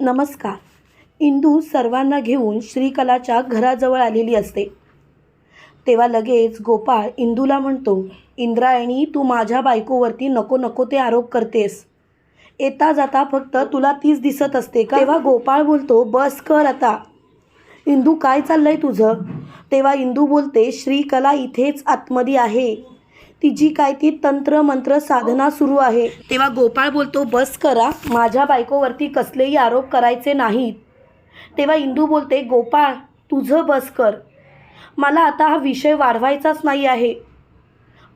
नमस्कार. इंदू सर्वांना घेऊन श्रीकलाच्या घराजवळ आलेली असते. तेव्हा लगेच गोपाळ इंदूला म्हणतो इंद्रायणी तू माझ्या बायकोवरती नको नको ते आरोप करतेस. येता जाता फक्त तुला तीच दिसत असते का? तेव्हा गोपाळ बोलतो बस कर आता. इंदू काय चाललंय तुझं? तेव्हा इंदू बोलते श्रीकला इथेच आतमध्ये आहे. तिची काय ती तंत्र मंत्र साधना सुरू आहे. तेव्हा गोपाळ बोलतो बस करा माझ्या बायकोवरती कसलेही आरोप करायचे नाहीत. तेव्हा इंदू बोलते गोपाळ तुझं बस कर. मला आता हा विषय वाढवायचाच नाही आहे.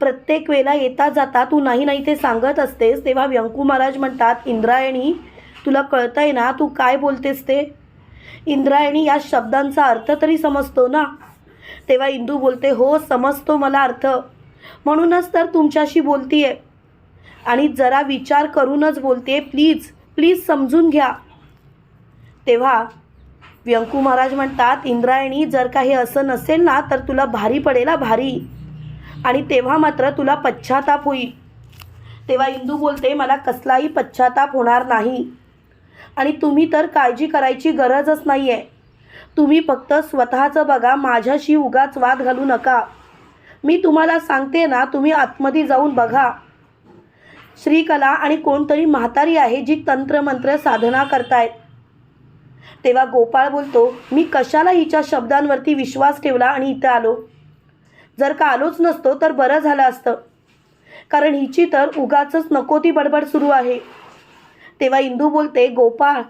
प्रत्येक वेळेला येता जाता तू नाही नाही ते सांगत असतेस तेव्हा व्यंकू महाराज म्हणतात इंद्रायणी तुला कळतंय ना तू काय बोलतेस ते? इंद्रायणी या शब्दांचा अर्थ तरी समजतो ना? तेव्हा इंदू बोलते हो समजतो मला अर्थ. म्हणूनच तर तुमच्याशी बोलतीये. आणि जरा विचार करूनच बोलते प्लीज प्लीज समजून घ्या. तेव्हा व्यंकू महाराज म्हणतात इंद्रायणी जर काही असं नसेल ना तर तुला भारी पडेल भारी. आणि तेव्हा मात्र तुला पश्चाताप होईल तेव्हा इंदू बोलते मला कसलाही पश्चाताप होणार नाही. आणि तुम्ही तर काळजी करायची गरजच नाही आहे तुम्ही फक्त स्वतःचं बघा माझ्याशी उगाच वाद घालू नका. मी तुम्हाला सांगते ना तुम्ही आतमध्ये जाऊन बघा. श्रीकला आणि कोणतरी म्हातारी आहे जी तंत्रमंत्र साधना करतायत तेव्हा गोपाळ बोलतो मी कशाला हिच्या शब्दांवरती विश्वास ठेवला आणि इथं आलो? जर का आलोच नसतो तर बरं झालं असतं. कारण हिची तर उगाचच नको ती बडबड सुरू आहे. तेव्हा इंदू बोलते गोपाळ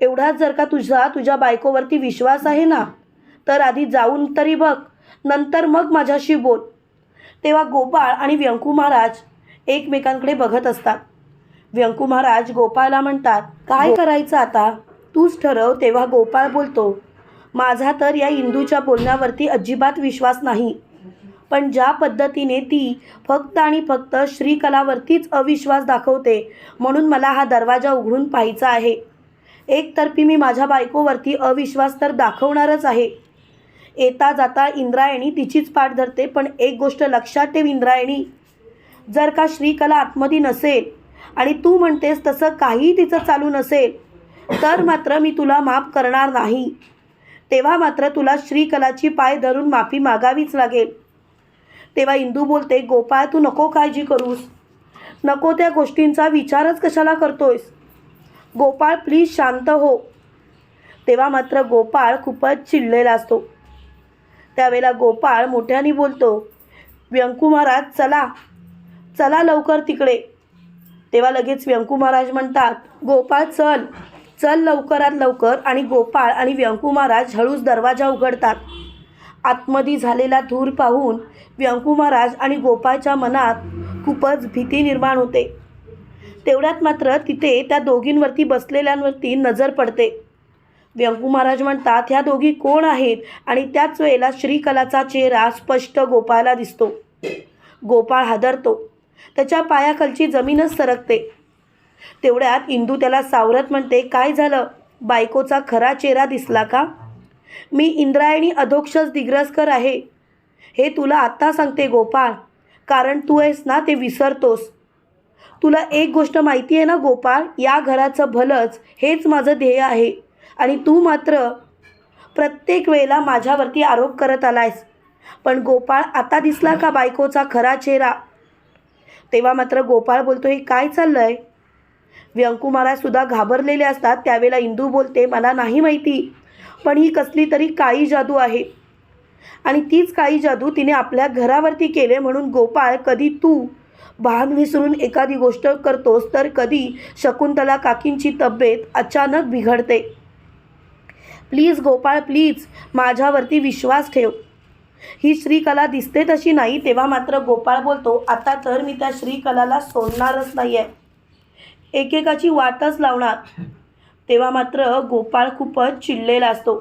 एवढाच जर का तुझा तुझ्या बायकोवरती विश्वास आहे ना तर आधी जाऊन तरी बघ. नंतर मग माझ्याशी बोल. तेव्हा गोपाळ आणि व्यंकू महाराज एकमेकांकडे बघत असतात. व्यंकू महाराज गोपाळला म्हणतात काय करायचं आता? तूच ठरव. तेव्हा गोपाळ बोलतो माझा तर या इंदूच्या बोलण्यावरती अजिबात विश्वास नाही. पण ज्या पद्धतीने ती फक्त आणि फक्त श्रीकलावरतीच अविश्वास दाखवते म्हणून मला हा दरवाजा उघडून पाहायचा आहे. एकतर्फी मी माझ्या बायकोवरती अविश्वास तर दाखवणारच आहे. येता जाता इंद्रायणी तिचीच पाठ धरते पण एक गोष्ट लक्षात ठेव इंद्रायणी. जर का श्रीकला आतमध्ये नसेल आणि तू म्हणतेस तसं काहीही तिचं चालू नसेल तर मात्र मी तुला माफ करणार नाही. तेव्हा मात्र तुला श्रीकलाची पाय धरून माफी मागावीच लागेल. तेव्हा इंदू बोलते गोपाळ तू नको काळजी करूस. नको त्या गोष्टींचा विचारच कशाला करतोयस? गोपाळ प्लीज शांत हो. तेव्हा मात्र गोपाळ खूपच चिडलेला असतो. त्यावेळेला गोपाळ मोठ्याने बोलतो व्यंकू महाराज चला. चला लवकर तिकडे. तेव्हा लगेच व्यंकू महाराज म्हणतात गोपाळ चल. चल लवकरात लवकर. आणि गोपाळ आणि व्यंकू महाराज हळूच दरवाजा उघडतात. आतमध्ये झालेला धूर पाहून व्यंकू महाराज आणि गोपाळच्या मनात खूपच भीती निर्माण होते. तेवढ्यात मात्र तिथे त्या दोघींवरती बसलेल्यांवरती नजर पडते. व्यंकू महाराज म्हणतात ह्या दोघी कोण आहेत? आणि त्याच वेळेला श्रीकलाचा चेहरा स्पष्ट गोपाळला दिसतो. गोपाळ हादरतो. त्याच्या पायाखालची जमीनच सरकते. तेवढ्यात इंदू त्याला सावरत म्हणते काय झालं? बायकोचा खरा चेहरा दिसला का? मी इंद्रायणी अधोक्षज दिग्रसकर आहे. हे तुला आत्ता सांगते गोपाळ. कारण तू आहेस ना ते विसरतोस. तुला एक गोष्ट माहिती आहे ना गोपाळ? या घराचं भलंच हेच माझं ध्येय आहे. आणि तू मात्र प्रत्येक वेळेला माझ्यावरती आरोप करत आलायस. पण गोपाळ आता दिसला का बायकोचा खरा चेहरा? तेव्हा मात्र गोपाळ बोलतो हे काय चाललं व्यंकू महाराज घाबरलेले असतात त्यावेळेला इंदू बोलते मला नाही माहिती पण ही कसली तरी काळी जादू आहे. आणि तीच काळी जादू तिने आपल्या घरावरती केले म्हणून गोपाळ कधी तू भान विसरून एखादी गोष्ट करतोस तर कधी शकुंतला काकींची तब्येत अचानक बिघडते. प्लीज गोपाळ प्लीज माझ्यावरती विश्वास ठेव. ही श्रीकला दिसते तशी नाही तेव्हा मात्र गोपाळ बोलतो आता तर मी त्या श्रीकलाला सोडणारच नाही आहे एकेकाची वाटच लावणार. तेव्हा मात्र गोपाळ खूपच चिडलेला असतो.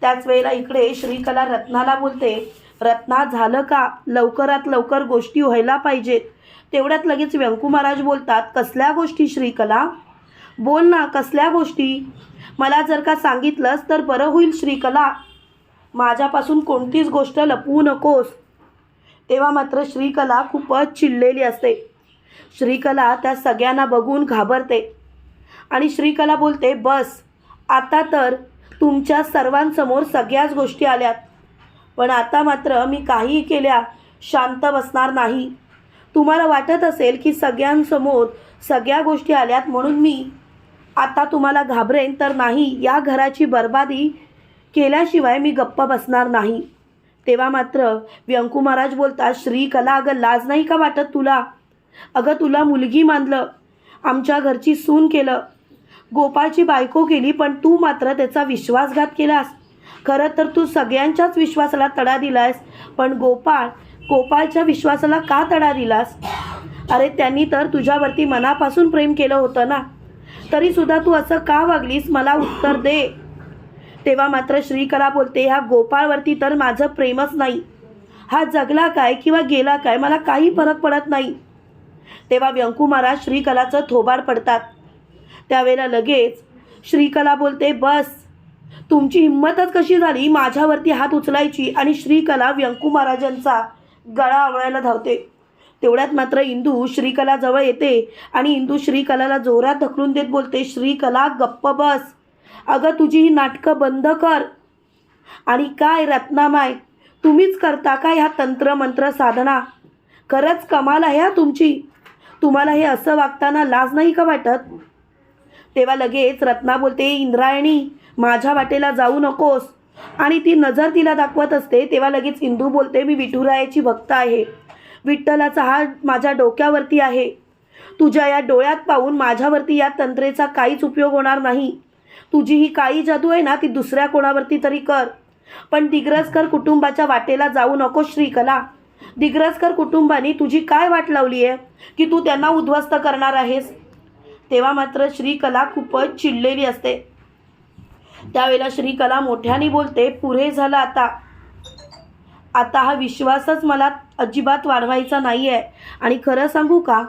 त्याच वेळेला इकडे श्रीकला रत्नाला बोलते रत्ना झालं का? लवकरात लवकर गोष्टी व्हायला पाहिजेत. तेवढ्यात लगेच व्यंकू महाराज बोलतात कसल्या गोष्टी श्रीकला? बोल ना कसल्या गोष्टी? मला जर का सांगितलंस तर बरं होईल श्रीकला. माझ्यापासून कोणतीच गोष्ट लपवू नकोस. तेव्हा मात्र श्रीकला खूपच चिडलेली असते. श्रीकला त्या सगळ्यांना बघून घाबरते. आणि श्रीकला बोलते बस आता तर तुमच्या सर्वांसमोर सगळ्याच गोष्टी आल्यात. पण आता मात्र मी काहीही केल्या शांत बसणार नाही. तुम्हाला वाटत असेल की सगळ्यांसमोर सगळ्या गोष्टी आल्यात म्हणून मी आता तुम्हाला घाबरेन तर नाही. या घराची बर्बादी केल्याशिवाय मी गप्प बसणार नाही. तेव्हा मात्र व्यंकू महाराज बोलतात श्रीकला अगं लाज नाही का वाटत तुला? अगं तुला मुलगी मानलं आमच्या घरची सून केलं. गोपाळची बायको केली पण तू मात्र त्याचा विश्वासघात केलास. खरं तर तू सगळ्यांच्याच विश्वासाला तडा दिलास पण गोपाळ गोपाळच्या विश्वासाला का तडा दिलास? अरे त्यांनी तर तुझ्यावरती मनापासून प्रेम केलं होतं ना. तरीसुद्धा तू असं का वागलीस? मला उत्तर दे. तेव्हा मात्र श्रीकला बोलते ह्या गोपाळवरती तर माझं प्रेमच नाही. हा जगला काय किंवा गेला काय मला काही फरक पडत नाही. तेव्हा व्यंकू महाराज श्रीकलाचं थोबाड पडतात. त्यावेळेला लगेच श्रीकला बोलते बस तुमची हिंमतच कशी झाली? माझ्यावरती हात उचलायची आणि श्रीकला व्यंकू महाराजांचा गळा आवळायला धावते. तेवढ्यात मात्र इंदू श्रीकलाजवळ येते आणि इंदू श्रीकलाला जोरात ढकलून देत बोलते श्रीकला गप्प बस. अगं तुझी ही नाटकं बंद कर. आणि काय रत्नामाय तुम्हीच करता का ह्या तंत्रमंत्र साधना? खरंच कमाल आहे हा तुमची. तुम्हाला हे असं वागताना लाज नाही का वाटत? तेव्हा लगेच रत्ना बोलते इंद्रायणी माझ्या वाटेला जाऊ नकोस. आणि ती नजर तिला दाखवत असते तेव्हा लगेच इंदू बोलते मी विठुरायाची भक्त आहे. विठ्ठलाचा हा माझ्या डोक्यावरती आहे. तुझ्या या डोळ्यात पाहून माझ्यावरती या तंत्रेचा काहीच उपयोग होणार नाही. तुझी ही काळी जादू आहे ना ती दुसऱ्या कोणावरती तरी कर. पण दिग्रजकर कुटुंबाच्या वाटेला जाऊ नको श्रीकला. दिग्रजकर कुटुंबाने तुझी काय वाट लावली आहे? की तू त्यांना उद्ध्वस्त करणार आहेस? तेव्हा मात्र श्रीकला खूपच चिडलेली असते. त्यावेळेला श्रीकला मोठ्याने बोलते पुरे झालं आता. आता हा विश्वासच मला अजिबात वाढवायचा नाही आहे आणि खरं सांगू का?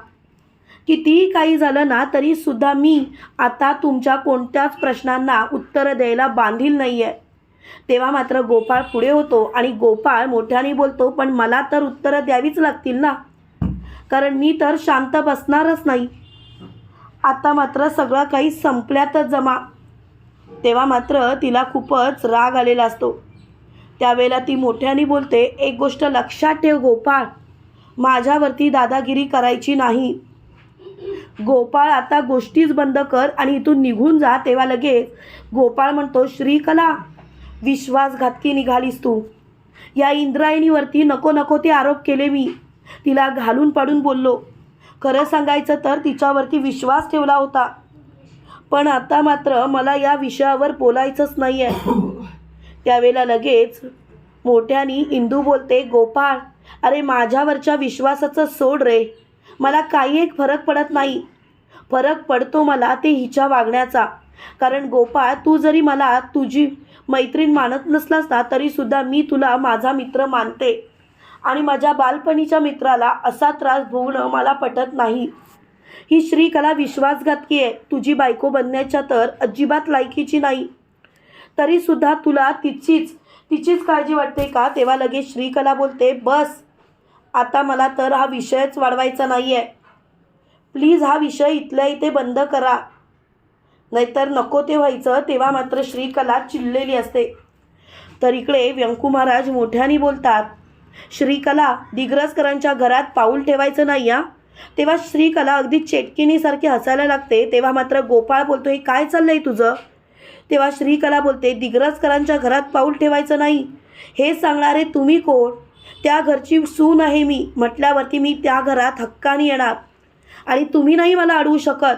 कितीही काही झालं ना तरीसुद्धा मी आता तुमच्या कोणत्याच प्रश्नांना उत्तरं द्यायला बांधील नाही आहे तेव्हा मात्र गोपाळ पुढे होतो आणि गोपाळ मोठ्याने बोलतो पण मला तर उत्तरं द्यावीच लागतील ना? कारण मी तर शांत बसणारच नाही. आता मात्र सगळं काही संपल्यातच जमा. तेव्हा मात्र तिला खूपच राग आलेला असतो. त्यावेळेला ती मोठ्याने बोलते एक गोष्ट लक्षात ठेव गोपाळ माझ्यावरती दादागिरी करायची नाही. गोपाळ आता गोष्टीच बंद कर आणि इथून निघून जा तेव्हा लगेच. गोपाळ म्हणतो श्रीकला विश्वासघातकी निघालीस तू. या इंद्रायणीवरती नको नको ते आरोप केले मी. तिला घालून पाडून बोललो. खरं सांगायचं तर तिच्यावरती विश्वास ठेवला होता. पण आता मात्र मला या विषयावर बोलायचंच नाही आहे त्यावेळेला लगेच मोठ्यानी इंदू बोलते गोपाळ अरे माझ्यावरच्या विश्वासाचं सोड रे. मला काही एक फरक पडत नाही. फरक पडतो मला ते हिच्या वागण्याचा. कारण गोपाळ तू जरी मला तुझी मैत्रीण मानत नसलास ना तरीसुद्धा मी तुला माझा मित्र मानते. आणि माझ्या बालपणीच्या मित्राला असा त्रास भोगणं मला पटत नाही. ही श्रीकला विश्वासघातकी आहे तुझी बायको बनण्याच्या तर अजिबात लायकीची नाही. तरीसुद्धा तुला तिचीच तिचीच काळजी वाटते का? तेव्हा लगेच श्रीकला बोलते बस आता मला तर हा विषयच वाढवायचा नाही आहे प्लीज हा विषय इथल्या इथे बंद करा. नाहीतर नको ते व्हायचं. तेव्हा मात्र श्रीकला चिडलेली असते. तर इकडे व्यंकू महाराज मोठ्याने बोलतात श्रीकला दिग्रजकरांच्या घरात पाऊल ठेवायचं नाही या तेव्हा श्रीकला अगदी चेटकिनीसारखी हसायला लागते. तेव्हा मात्र गोपाळ बोलतो हे काय चाललंय तुझं? तेव्हा श्रीकला बोलते दिग्रजकरांच्या घरात पाऊल ठेवायचं नाही. हे सांगणारे तुम्ही कोण? त्या घरची सून आहे मी. म्हटल्यावरती मी त्या घरात हक्काने येणार. आणि तुम्ही नाही मला अडवू शकत.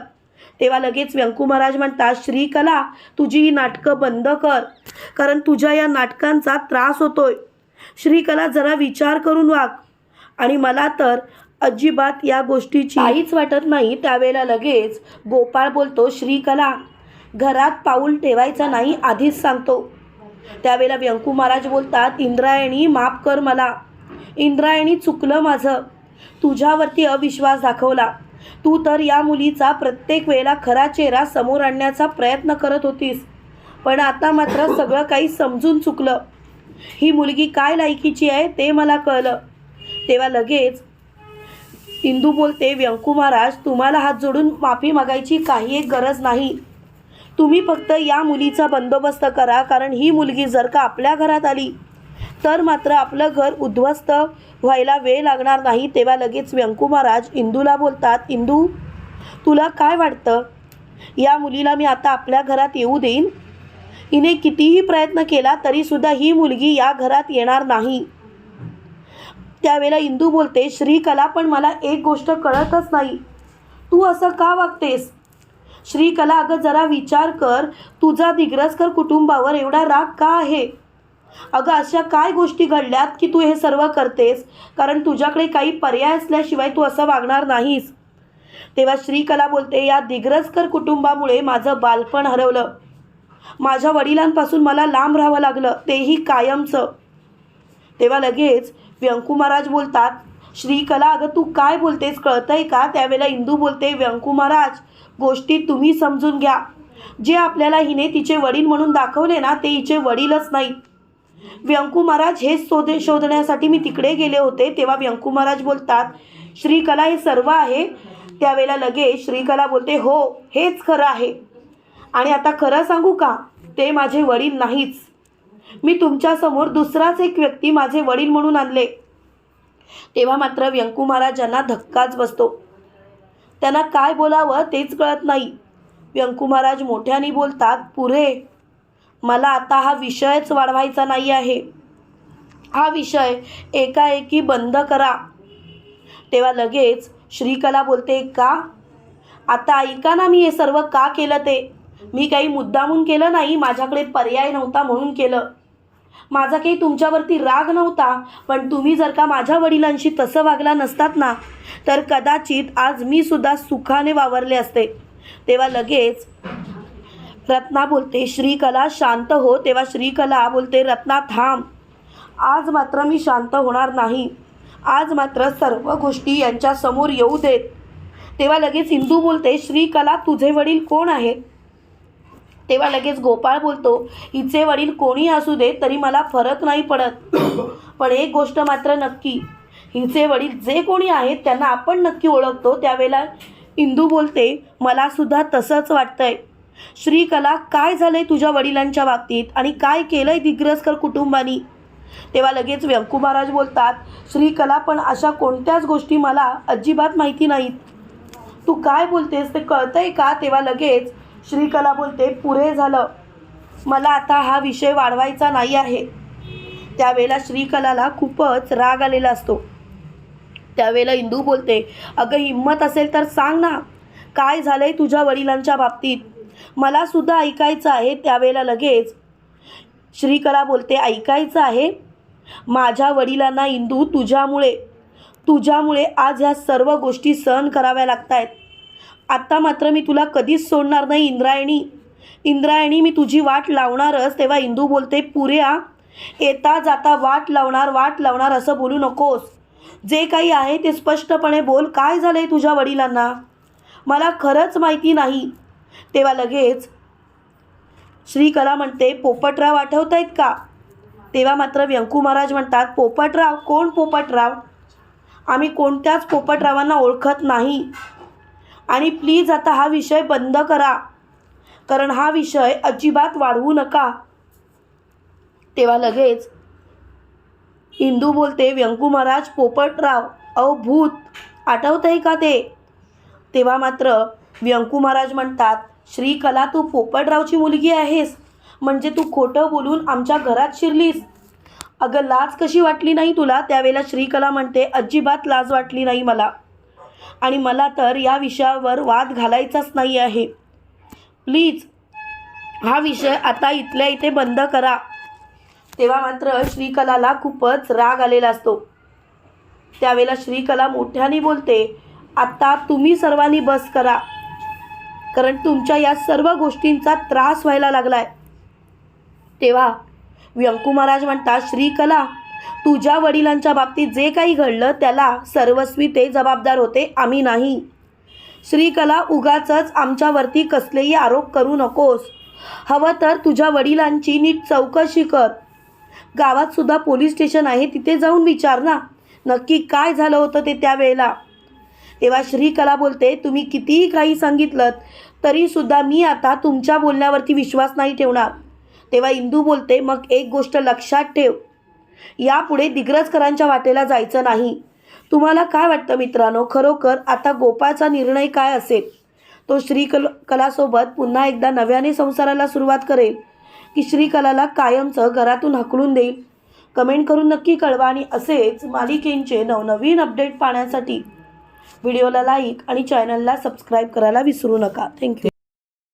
तेव्हा लगेच व्यंकू महाराज म्हणतात श्रीकला तुझी ही नाटकं बंद कर. कारण तुझ्या या नाटकांचा त्रास होतोय. श्रीकला जरा विचार करून वाग. आणि मला तर अजिबात या गोष्टीची काहीच वाटत नाही. त्यावेळेला लगेच गोपाळ बोलतो श्रीकला घरात पाऊल ठेवायचा नाही आधीच सांगतो. त्यावेळेला व्यंकू महाराज बोलतात इंद्रायणी माफ कर मला. इंद्रायणी चुकलं माझं. तुझ्यावरती अविश्वास दाखवला. तू तर या मुलीचा प्रत्येक वेळेला खरा चेहरा समोर आणण्याचा प्रयत्न करत होतीस. पण आता मात्र सगळं काही समजून चुकलं. ही मुलगी काय लायकीची आहे ते मला कळलं. तेव्हा लगेच इंदू बोलते व्यंकू महाराज तुम्हाला हात जोडून माफी मागायची काही एक गरज नाही. तुम्ही फक्त या मुलीचा बंदोबस्त करा कारण ही मुलगी जर का आपल्या घरात आली तर मात्र आपलं घर उद्ध्वस्त व्हायला वेळ लागणार नाही. तेव्हा लगेच व्यंकू महाराज इंदूला बोलतात इंदू तुला काय वाटतं? या मुलीला मी आता आपल्या घरात येऊ देईन? हिने कितीही प्रयत्न केला तरीसुद्धा ही मुलगी या घरात येणार नाही. त्यावेळेला इंदू बोलते श्रीकला पण मला एक गोष्ट कळतच नाही. तू असं का वागतेस? श्रीकला अगं जरा विचार कर. तुझा दिग्रसकर कुटुंबावर एवढा राग का आहे? अगं अशा काय गोष्टी घडल्यात की तू हे सर्व करतेस? कारण तुझ्याकडे काही पर्याय असल्याशिवाय तू असं वागणार नाहीस. तेव्हा श्रीकला बोलते या दिग्रसकर कुटुंबामुळे माझं बालपण हरवलं. माझ्या वडिलांपासून मला लांब राहावं लागलं. तेही कायमचं. तेव्हा लगेच व्यंकू महाराज बोलतात श्रीकला अगं तू काय बोलतेस? कळतंय का? त्यावेळेला इंदू बोलते व्यंकू महाराज गोष्टी तुम्ही समजून घ्या. जे आपल्याला हिने तिचे वडील म्हणून दाखवले ना ते हिचे वडीलच नाहीत. व्यंकू महाराज हेच शोधे शोधण्यासाठी मी तिकडे गेले होते तेव्हा व्यंकू महाराज बोलतात श्रीकला हे सर्व आहे. त्यावेळेला लगे श्रीकला बोलते हो हेच खरं आहे. आणि आता खरं सांगू का? ते माझे वडील नाहीच. मी तुमच्यासमोर दुसराच एक व्यक्ती माझे वडील म्हणून आणले. तेव्हा मात्र व्यंकू महाराजांना धक्काच बसतो. त्यांना काय बोलावं तेच कळत नाही. व्यंकू महाराज मोठ्याने बोलतात पुरे मला आता हा विषयच वाढवायचा नाही आहे. हा विषय एकाएकी बंद करा. तेव्हा लगेच श्रीकला बोलते का? आता ऐका ना मी हे सर्व का केलं ते? मी काही मुद्दामून केलं नाही माझ्याकडे पर्याय नव्हता म्हणून केलं. माझा काही तुमच्यावरती राग नव्हता पण तुम्ही जर का माझ्या वडिलांशी तसं वागला नसतात ना तर कदाचित आज मी सुद्धा सुखाने वावरले असते. तेव्हा लगेच रत्ना बोलते श्रीकला शांत हो. तेव्हा श्रीकला बोलते रत्ना थांब. आज मात्र मी शांत होणार नाही. आज मात्र सर्व गोष्टी यांच्यासमोर येऊ देत. तेव्हा लगेच हिंदू बोलते श्रीकला तुझे वडील कोण आहेत? तेव्हा लगेच गोपाळ बोलतो हिचे वडील कोणी असू दे तरी मला फरक नाही पडत. पण एक गोष्ट मात्र नक्की हिचे वडील जे कोणी आहेत त्यांना आपण नक्की ओळखतो. त्यावेळेला इंदू बोलते मला सुद्धा तसंच वाटतंय. श्रीकला काय झालंय तुझ्या वडिलांच्या बाबतीत आणि काय केलंय दिग्रसकर कुटुंबानी? तेव्हा लगेच व्यंकू महाराज बोलतात श्रीकला पण अशा कोणत्याच गोष्टी मला अजिबात माहिती नाहीत. तू काय बोलतेस ते कळतंय का? तेव्हा लगेच श्रीकला बोलते पुरे झालं. मला आता हा विषय वाढवायचा नाही आहे. त्यावेळेला श्रीकलाला खूपच राग आलेला असतो. त्यावेळेला इंदू बोलते अगं हिंमत असेल तर सांग ना काय झालंय तुझ्या वडिलांच्या बाबतीत? मला सुद्धा ऐकायचं आहे. त्यावेळेला लगेच श्रीकला बोलते ऐकायचं आहे? माझ्या वडिलांना इंदू तुझ्यामुळे तुझ्यामुळे आज ह्या सर्व गोष्टी सहन कराव्या लागत आहेत आत्ता मात्र मी तुला कधीच सोडणार नाही इंद्रायणी. इंद्रायणी मी तुझी वाट लावणारच. तेव्हा इंदू बोलते पुऱ्या येता जाता वाट लावणार वाट लावणार असं बोलू नकोस. जे काही आहे ते स्पष्टपणे बोल. काय झालं आहे तुझ्या वडिलांना? मला खरंच माहिती नाही. तेव्हा लगेच श्रीकला म्हणते पोपटराव आठवत आहेत का? तेव्हा मात्र व्यंकू महाराज म्हणतात पोपटराव? कोण पोपटराव? आम्ही कोणत्याच पोपटरावांना ओळखत नाही. आणि प्लीज आता हा विषय बंद करा. कारण हा विषय अजिबात वाढवू नका. तेव्हा लगेच इंदू बोलते व्यंकू महाराज पोपटराव अहो भूत आठवत आहे का ते? तेव्हा मात्र व्यंकू महाराज म्हणतात श्रीकला तू पोपटरावची मुलगी आहेस. म्हणजे तू खोटं बोलून आमच्या घरात शिरलीस. अगं लाज कशी वाटली नाही तुला? त्यावेळेला श्रीकला म्हणते अजिबात लाज वाटली नाही मला. आणि मला तर या विषयावर वाद घालायचाच नाही आहे. प्लीज हा विषय आता इथल्या इथे बंद करा. तेव्हा मात्र श्रीकलाला खूपच राग आलेला असतो. त्यावेळेला श्रीकला मोठ्याने बोलते आता तुम्ही सर्वांनी बस करा. कारण तुमच्या या सर्व गोष्टींचा त्रास व्हायला लागलाय. तेव्हा व्यंकू महाराज म्हणतात श्रीकला तुझ्या वडिलांच्या बाबतीत जे काही घडलं त्याला सर्वस्वी ते जबाबदार होते आम्ही नाही. श्रीकला उगाचच आमच्यावरती कसलेही आरोप करू नकोस. हवं तर तुझ्या वडिलांची नीट चौकशी कर. गावात सुद्धा पोलीस स्टेशन आहे तिथे जाऊन विचार ना. नक्की काय झालं होतं ते त्यावेळेला? तेव्हा श्रीकला बोलते तुम्ही कितीही काही सांगितलं तरीसुद्धा मी आता तुमच्या बोलण्यावरती विश्वास नाही ठेवणार. तेव्हा इंदू बोलते मग एक गोष्ट लक्षात ठेव. यापुढे दिग्रजकरांच्या वाटेला जायचं नाही. तुम्हाला काय वाटतं मित्रांनो? खरोखर आता गोपाळचा निर्णय काय असेल? तो श्रीकल कलासोबत पुन्हा एकदा नव्याने संसाराला सुरुवात करेल की श्रीकलाला कायमचं घरातून हकलून देईल? कमेंट करून नक्की कळवा आणि असेच मालिकेंचे नवनवीन अपडेट पाहण्यासाठी व्हिडिओला लाईक आणि चॅनलला सबस्क्राईब करायला विसरू नका. थँक्यू.